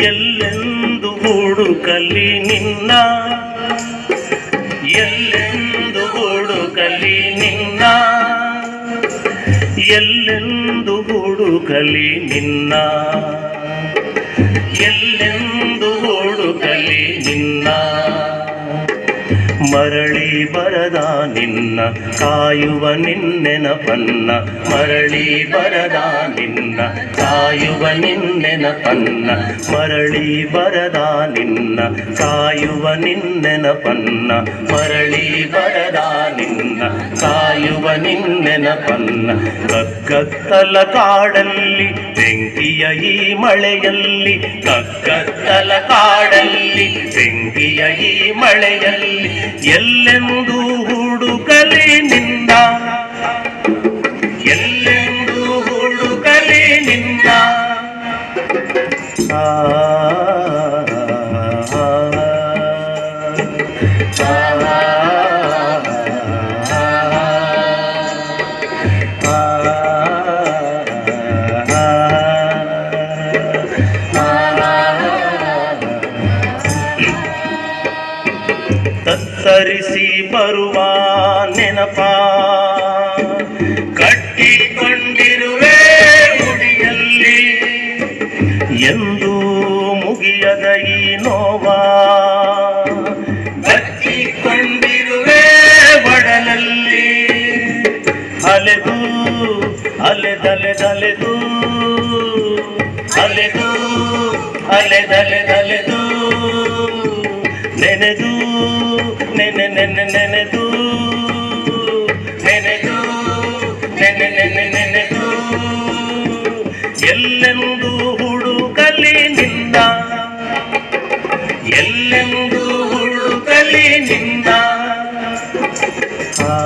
ಎಲ್ಲೆಂದು ಹುಡುಕಲಿ ನಿನ್ನ? ಎಲ್ಲೆಂದು ಹುಡುಕಲಿ ನಿನ್ನ? ಎಲ್ಲೆಂದು ಹುಡುಕಲಿ ನಿನ್ನ? ಎಲ್ಲೆಂದು ಹುಡುಕಲಿ ನಿನ್ನ? ಮರಳಿ ಬರದ ನಿನ್ನ, ಕಾಯುವ ನಿನ್ನೆನಪನ್ನ. ಮರಳಿ ಬರದ ನಿನ್ನ, ಕಾಯುವ ನಿನ್ನೆನಪನ್ನ. ಮರಳಿ ಬರದ ನಿನ್ನ, ಕಾಯುವ ನಿನ್ನೆನಪನ್ನ. ಮರಳಿ ಬರದ ನಿನ್ನ, ಕಾಯುವ ನಿನ್ನೆನಪನ್ನ. ಕಗ್ಗತ್ತಲ ಕಾಡಲ್ಲಿ ಬೆಂಕಿಯ ಈ ಮಳೆಯಲ್ಲಿ ಕಕ್ಕತ್ತಲ ಕಾಡಲ್ಲಿ ಬೆಂಕಿಯ ಈ ಮಳೆಯಲ್ಲಿ ಎಲ್ಲೆಂದು ಹುಡುಕಲಿ ನಿನ್ನ. ಎಲ್ಲೆಂದು ಹುಡುಕಲಿ ಆ, ಆ, ತತ್ತರಿಸಿ ಬರುವ ನೆನಪ. ಕಟ್ಟಿಕೊಂಡಿರುವೆ ಮುಡಿಯಲ್ಲಿ ಎಂದು ಮುಗಿಯದ ಈ ನೋವಾ. ಕಟ್ಟಿಕೊಂಡಿರುವೆ ಬಡಲಲ್ಲಿ ಅಲೆದು ಅಲೆದಲೆದಲೆದು ಅಲೆದು ಅಲೆದಲೆದಲೆದು ನೆನೆದು ನೆನೆ ನೆನೆ ನೆನೆದು ನೆನೆದು ನೆನೆ ನೆನೆ ನೆನೆದು. ಎಲ್ಲೆಂದು ಹುಡುಕಲಿ ನಿಂದ ಎಲ್ಲೆಂದು ಹುಡುಕಲಿ ನಿಂದ ಆ